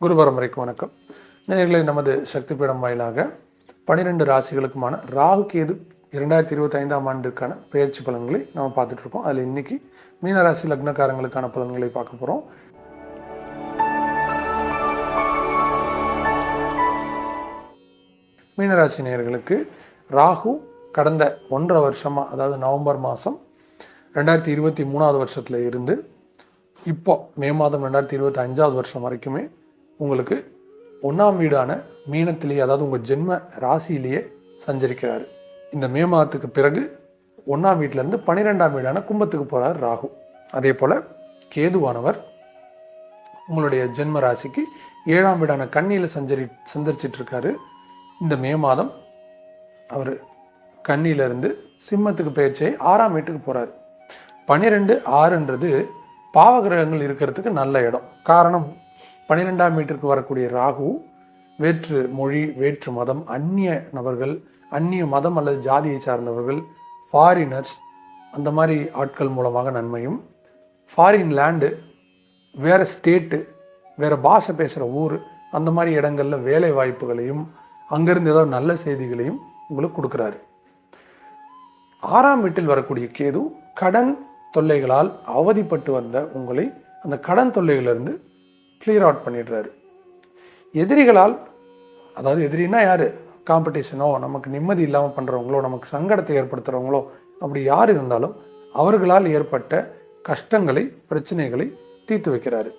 குரு பரம்பரைக்கு வணக்கம். நேர்களை நமது சக்தி பீடம் வாயிலாக பனிரெண்டு ராசிகளுக்குமான ராகு கேது இரண்டாயிரத்தி இருபத்தி ஐந்தாம் ஆண்டுக்கான பயிற்சி பலன்களை நம்ம பார்த்துட்டு இருக்கோம் அதில் இன்னைக்கு மீனராசி லக்னக்காரங்களுக்கான பலன்களை பார்க்க போகிறோம் மீனராசி நேயர்களுக்கு ராகு கடந்த ஒன்றரை வருஷமாக அதாவது நவம்பர் மாதம் ரெண்டாயிரத்தி இருபத்தி மூணாவது வருஷத்தில் இருந்து இப்போ மே மாதம் ரெண்டாயிரத்தி இருபத்தி அஞ்சாவது வருஷம் வரைக்குமே உங்களுக்கு ஒன்றாம் வீடான மீனத்திலேயே அதாவது உங்கள் ஜென்ம ராசியிலேயே சஞ்சரிக்கிறார். இந்த மே மாதத்துக்கு பிறகு ஒன்றாம் வீட்டிலேருந்து பன்னிரெண்டாம் வீடான கும்பத்துக்கு போகிறார் ராகு. அதே போல் கேதுவானவர் உங்களுடைய ஜென்ம ராசிக்கு ஏழாம் வீடான கண்ணியில் சஞ்சரி சந்தரிச்சிட்டு இருக்காரு இந்த மே மாதம் அவர் கண்ணியிலேருந்து சிம்மத்துக்கு பயிற்சியை ஆறாம் வீட்டுக்கு போகிறார் பன்னிரெண்டு ஆறுன்றது பாவகிரகங்கள் இருக்கிறதுக்கு நல்ல இடம். காரணம் பன்னிரெண்டாம் வீட்டிற்கு வரக்கூடிய ராகு வேற்று மொழி வேற்று மதம் அந்நிய நபர்கள் அந்நிய மதம் அல்லது ஜாதியை சார்ந்தவர்கள் ஃபாரினர்ஸ் அந்த மாதிரி ஆட்கள் மூலமாக நன்மையும். ஃபாரின் லேண்டு வேறு ஸ்டேட்டு வேறு பாஷை பேசுகிற ஊர் அந்த மாதிரி இடங்களில் வேலை வாய்ப்புகளையும் அங்கேருந்து ஏதோ நல்ல செய்திகளையும் உங்களுக்கு கொடுக்குறாரு. ஆறாம் வீட்டில் வரக்கூடிய கேது கடன் தொல்லைகளால் அவதிப்பட்டு வந்த உங்களை அந்த கடன் தொல்லைகளிலிருந்து கிளியர் அவுட் பண்ணிடுறாரு. எதிரிகளால் அதாவது எதிரின்னா யார்? காம்படிஷனோ நமக்கு நிம்மதி இல்லாமல் பண்ணுறவங்களோ நமக்கு சங்கடத்தை ஏற்படுத்துகிறவங்களோ அப்படி யார் இருந்தாலும் அவர்களால் ஏற்பட்ட கஷ்டங்களை பிரச்சனைகளை தீர்த்து வைக்கிறாரு.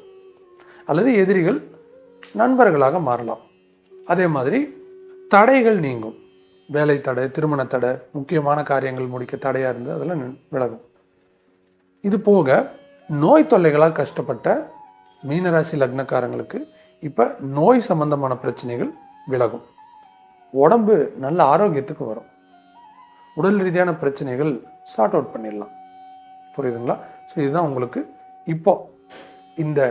அல்லது எதிரிகள் நண்பர்களாக மாறலாம். அதே மாதிரி தடைகள் நீங்கும். வேலை தடை திருமண தடை முக்கியமான காரியங்கள் முடிக்க தடையாக இருந்து அதெல்லாம் விலகும். இது போக நோய் தொல்லைகளால் கஷ்டப்பட்ட மீனராசி லக்னக்காரங்களுக்கு இப்போ நோய் சம்பந்தமான பிரச்சனைகள் விலகும். உடம்பு நல்ல ஆரோக்கியத்துக்கு வரும். உடல் ரீதியான பிரச்சனைகள் சார்ட் அவுட் பண்ணிடலாம். புரியுதுங்களா? ஸோ இதுதான் உங்களுக்கு இப்போ இந்த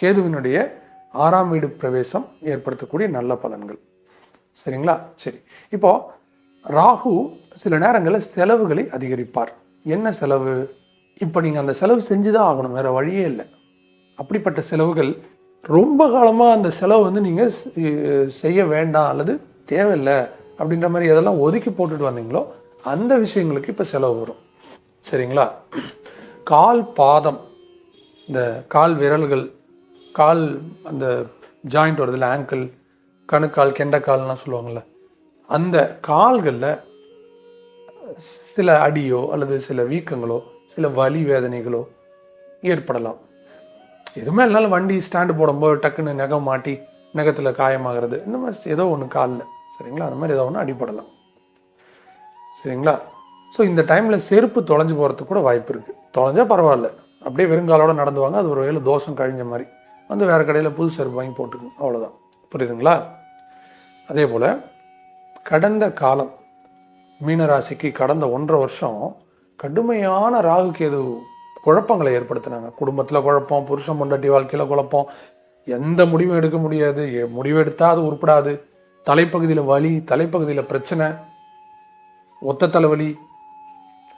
கேதுவினுடைய ஆறாம் வீடு பிரவேசம் ஏற்படுத்தக்கூடிய நல்ல பலன்கள். சரிங்களா? சரி. இப்போ ராகு சில நேரங்களில் செலவுகளை அதிகரிப்பார். என்ன செலவு? இப்போ நீங்கள் அந்த செலவு செஞ்சு தான் ஆகணும். வேறு வழியே இல்லை. அப்படிப்பட்ட செலவுகள் ரொம்ப காலமாக அந்த செலவு வந்து நீங்கள் செய்ய வேண்டாம் அல்லது தேவையில்லை அப்படின்ற மாதிரி எதெல்லாம் ஒதுக்கி போட்டுட்டு வந்தீங்களோ அந்த விஷயங்களுக்கு இப்போ செலவு வரும். சரிங்களா? கால் பாதம் இந்த கால் விரல்கள் கால் அந்த ஜாயிண்ட் வருதுல்ல ஆங்கிள் கணுக்கால் கெண்டைக்கால்லாம் சொல்லுவாங்கள்ல அந்த கால்களில் சில அடியோ அல்லது சில வீக்கங்களோ சில வலி வேதனைகளோ ஏற்படலாம். எதுவுமே இல்லைனாலும் வண்டி ஸ்டாண்டு போடும்போது டக்குன்னு நகம் மாட்டி நகத்தில் காயமாகிறது. இந்த மாதிரி ஏதோ ஒன்று காலில். சரிங்களா? அந்த மாதிரி ஏதோ ஒன்று அடிபடலாம். சரிங்களா? ஸோ இந்த டைமில் செருப்பு தொலைஞ்சு போகிறதுக்கு கூட வாய்ப்பு இருக்குது தொலைஞ்சால் பரவாயில்ல. அப்படியே வெறுங்காலோட நடந்துவாங்க அது ஒரு வேளை தோஷம் கழிஞ்ச மாதிரி. வந்து வேறு கடையில் புது செருப்பு வாங்கி போட்டுக்கணும். அவ்வளோதான் புரியுதுங்களா? அதே போல் கடந்த காலம் மீனராசிக்கு கடந்த ஒன்றரை வருஷம் கடுமையான ராகு கேது குழப்பங்களை ஏற்படுத்தினாங்க. குடும்பத்தில் குழப்பம் புருஷன் பொண்டாட்டி வாழ்க்கையில் குழப்பம். எந்த முடிவும் எடுக்க முடியாது. முடிவு எடுத்தால் அது உருப்படாது. தலைப்பகுதியில் வலி தலைப்பகுதியில் பிரச்சனை ஒத்த தலைவலி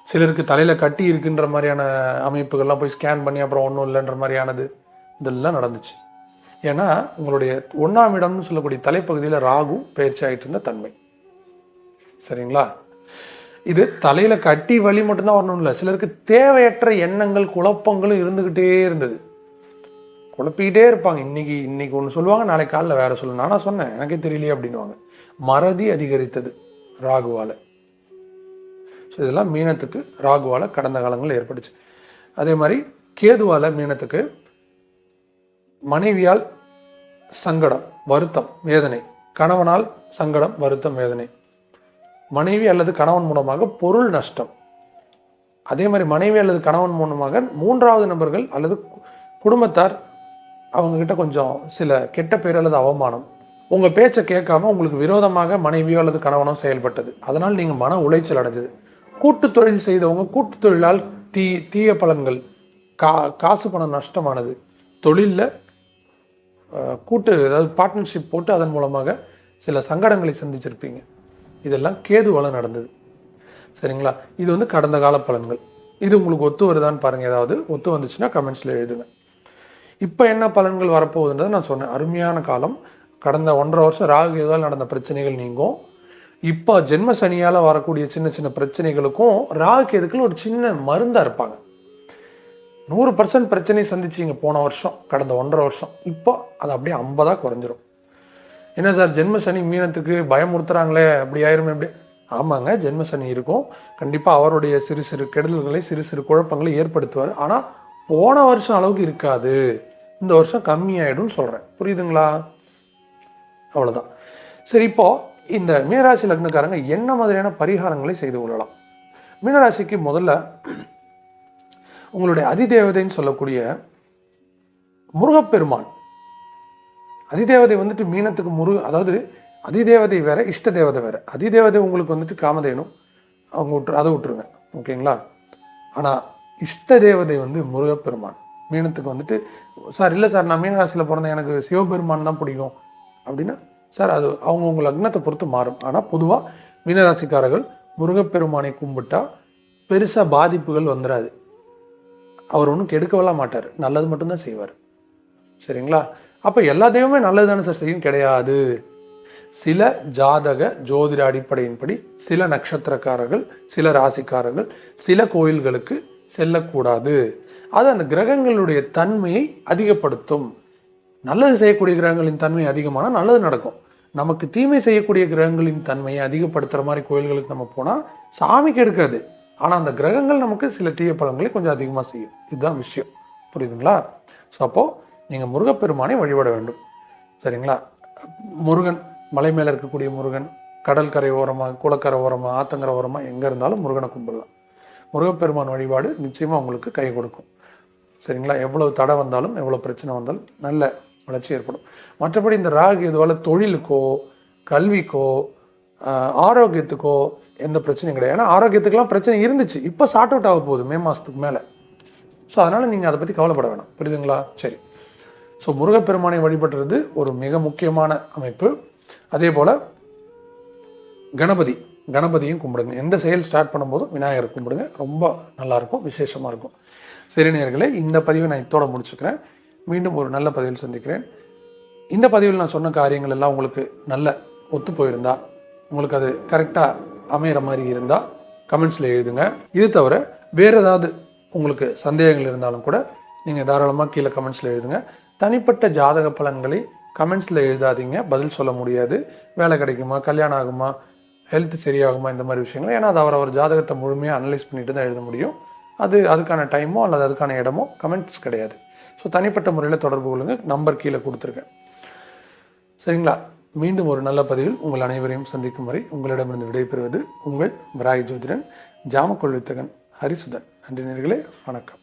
சிலருக்கு தலையில் கட்டி இருக்குன்ற மாதிரியான அமைப்புகள்லாம் போய் ஸ்கேன் பண்ணி அப்புறம் ஒன்றும் இல்லைன்ற மாதிரியானது. இதெல்லாம் நடந்துச்சு. ஏன்னா உங்களுடைய ஒன்றாம் இடம்னு சொல்லக்கூடிய தலைப்பகுதியில் ராகு பயிற்சி ஆகிட்டு இருந்த தன்மை. சரிங்களா? இது தலையில் கட்டி வலி மட்டும்தான் வரணும் இல்லை சிலருக்கு தேவையற்ற எண்ணங்கள் குழப்பங்களும் இருந்துக்கிட்டே இருந்தது. குழப்பிக்கிட்டே இருப்பாங்க. இன்னைக்கு இன்னைக்கு ஒன்று சொல்லுவாங்க நாளைக்கு காலைல வேற சொல்லு நானா சொன்னேன் எனக்கே தெரியலையே அப்படின்னுவாங்க. மறதி அதிகரித்தது ராகுவால. ஸோ இதெல்லாம் மீனத்துக்கு ராகுவால் கடந்த காலங்களில் ஏற்பட்டுச்சு. அதே மாதிரி கேதுவால மீனத்துக்கு மனைவியால் சங்கடம் வருத்தம் வேதனை. கணவனால் சங்கடம் வருத்தம் வேதனை. மனைவி அல்லது கணவன் மூலமாக பொருள் நஷ்டம். அதே மாதிரி மனைவி அல்லது கணவன் மூலமாக மூன்றாவது நபர்கள் அல்லது குடும்பத்தார் அவங்கக்கிட்ட கொஞ்சம் சில கெட்ட பேர் அல்லது அவமானம். உங்கள் பேச்சை கேட்காம உங்களுக்கு விரோதமாக மனைவியோ அல்லது கணவனோ செயல்பட்டது. அதனால் நீங்கள் மன உளைச்சல் அடைஞ்சது. கூட்டு தொழில் செய்தவங்க கூட்டு தொழிலால் தீ தீய பலன்கள் கா காசு பணம் நஷ்டமானது. தொழிலில் கூட்டு அதாவது பார்ட்னர்ஷிப் போட்டு அதன் மூலமாக சில சங்கடங்களை சந்திச்சிருப்பீங்க. இதெல்லாம் கேதுவால் நடந்தது. சரிங்களா? இது வந்து கடந்த கால பலன்கள். இது உங்களுக்கு ஒத்து வருதான்னு பாருங்கள் ஏதாவது ஒத்து வந்துச்சுன்னா கமெண்ட்ஸில் எழுதுங்க. இப்போ என்ன பலன்கள் வரப்போகுதுன்றதை நான் சொன்னேன். அருமையான காலம். கடந்த ஒன்றரை வருஷம் ராகு கேதுவால் நடந்த பிரச்சனைகள் நீங்கும். இப்போ ஜென்ம சனியால் வரக்கூடிய சின்ன சின்ன பிரச்சனைகளுக்கும் ராகு கேதுக்கள் ஒரு சின்ன மருந்தாக இருப்பாங்க. நூறு பர்சன்ட் பிரச்சனை சந்திச்சிங்க போன வருஷம் கடந்த ஒன்றரை வருஷம். இப்போ அது அப்படியே ஐம்பதாக குறைஞ்சிரும். என்ன சார் ஜென்ம சனி மீனத்துக்கு பயமுறுத்துறாங்களே அப்படி ஆயிருமே அப்படி. ஆமாங்க ஜென்ம சனி இருக்கும். கண்டிப்பாக அவருடைய சிறு சிறு கெடுதல்களை சிறு சிறு குழப்பங்களை ஏற்படுத்துவார். ஆனால் போன வருஷம் அளவுக்கு இருக்காது. இந்த வருஷம் கம்மியாயிடும் சொல்கிறேன் புரியுதுங்களா? அவ்வளோதான் சரி இப்போ இந்த மீனராசி லக்னக்காரங்க என்ன மாதிரியான பரிகாரங்களை செய்து கொள்ளலாம்? மீனராசிக்கு முதல்ல உங்களுடைய அதிதேவதைன்னு சொல்லக்கூடிய முருகப்பெருமான் அதிதேவதை வந்துட்டு மீனத்துக்கு முருக அதாவது அதிதேவதை வேற இஷ்ட தேவதை வேற. அதிதேவதை உங்களுக்கு வந்துட்டு காமதேனும் அவங்க விட்டு அதை விட்டுருங்க ஓகேங்களா? ஆனால் இஷ்ட தேவதை வந்து முருகப்பெருமான். மீனத்துக்கு வந்துட்டு சார் இல்லை சார் நான் மீனராசியில் பிறந்தேன். எனக்கு சிவபெருமான் தான் பிடிக்கும். அப்படின்னா சார் அது அவங்க உங்க லக்னத்தை பொறுத்து மாறும். ஆனால் பொதுவாக மீனராசிக்காரர்கள் முருகப்பெருமானை கும்பிட்டா பெருசாக பாதிப்புகள் வந்துடாது அவர் ஒன்றும் கெடுக்கவெல்லாம் மாட்டார். நல்லது மட்டும்தான் செய்வார். சரிங்களா? அப்போ எல்லா தெய்வமே நல்லது தானே சார் செய்யும்? கிடையாது. சில ஜாதக ஜோதிட அடிப்படையின்படி சில நட்சத்திரக்காரர்கள் சில ராசிக்காரர்கள் சில கோயில்களுக்கு செல்லக்கூடாது. அது அந்த கிரகங்களுடைய தன்மையை அதிகப்படுத்தும். நல்லது செய்யக்கூடிய கிரகங்களின் தன்மை அதிகமானால் நல்லது நடக்கும். நமக்கு தீமை செய்யக்கூடிய கிரகங்களின் தன்மையை அதிகப்படுத்துகிற மாதிரி கோயில்களுக்கு நம்ம போனால் சாமிக்கு எடுக்காது. ஆனால் அந்த கிரகங்கள் நமக்கு சில தீய பழங்களை கொஞ்சம் அதிகமாக செய்யும். இதுதான் விஷயம். புரியுதுங்களா? ஸோ அப்போது நீங்கள் முருகப்பெருமானை வழிபட வேண்டும். சரிங்களா? முருகன் மலை மேலே இருக்கக்கூடிய முருகன் கடல் கரை ஓரமாக குளக்கரை ஓரமாக ஆத்தங்கரை ஓரமாக எங்கே இருந்தாலும் முருகனை கும்பிடலாம். முருகப்பெருமான் வழிபாடு நிச்சயமாக உங்களுக்கு கை கொடுக்கும். சரிங்களா? எவ்வளோ தடை வந்தாலும் எவ்வளோ பிரச்சனை வந்தாலும் நல்ல வளர்ச்சி ஏற்படும். மற்றபடி இந்த ராகு இதுவால் தொழிலுக்கோ கல்விக்கோ ஆரோக்கியத்துக்கோ எந்த பிரச்சனையும் கிடையாது. ஏன்னா ஆரோக்கியத்துக்கெல்லாம் பிரச்சனை இருந்துச்சு. இப்போ சார்ட் அவுட் ஆக போகுது மே மாதத்துக்கு மேலே. ஸோ அதனால் நீங்கள் அதை பற்றி கவலைப்பட வேணாம். புரியுதுங்களா? சரி. ஸோ முருகப்பெருமானை வழிபடுறது ஒரு மிக முக்கியமான அமைப்பு. அதே போல் கணபதி கணபதியும் கும்பிடுங்க. எந்த செயல் ஸ்டார்ட் பண்ணும்போதும் விநாயகர் கும்பிடுங்க. ரொம்ப நல்லாயிருக்கும் விசேஷமாக இருக்கும். சரி இந்த பதிவை நான் இத்தோட முடிச்சுக்கிறேன். மீண்டும் ஒரு நல்ல பதிவில் சந்திக்கிறேன். இந்த பதிவில் நான் சொன்ன காரியங்கள் எல்லாம் உங்களுக்கு நல்ல ஒத்து போயிருந்தா உங்களுக்கு அது கரெக்டாக அமையிற மாதிரி இருந்தால் கமெண்ட்ஸில் எழுதுங்க. இது தவிர வேறு ஏதாவது உங்களுக்கு சந்தேகங்கள் இருந்தாலும் கூட நீங்கள் தாராளமாக கீழே கமெண்ட்ஸில் எழுதுங்க. தனிப்பட்ட ஜாதக பலன்களை கமெண்ட்ஸில் எழுதாதீங்க. பதில் சொல்ல முடியாது. வேலை கிடைக்குமா? கல்யாணம் ஆகுமா? ஹெல்த் சரியாகுமா? இந்த மாதிரி விஷயங்கள். ஏன்னா அது அவர் அவர் ஜாதகத்தை முழுமையாக அனலைஸ் பண்ணிட்டு தான் எழுத முடியும். அது அதுக்கான டைமோ அல்லது அதுக்கான இடமோ கமெண்ட்ஸ் கிடையாது. ஸோ தனிப்பட்ட முறையில் தொடர்பு கொள்ளுங்கள் நம்பர் கீழே கொடுத்துருக்கேன். சரிங்களா? மீண்டும் ஒரு நல்ல பதிவில் உங்கள் அனைவரையும் சந்திக்கும் வரை உங்களிடமிருந்து விடைபெறுவது உங்கள் பிராய் ஜோதிடன் ஜாமக்கொள்வித்தகன் ஹரிசுதன். நன்றி நேர்களே. வணக்கம்.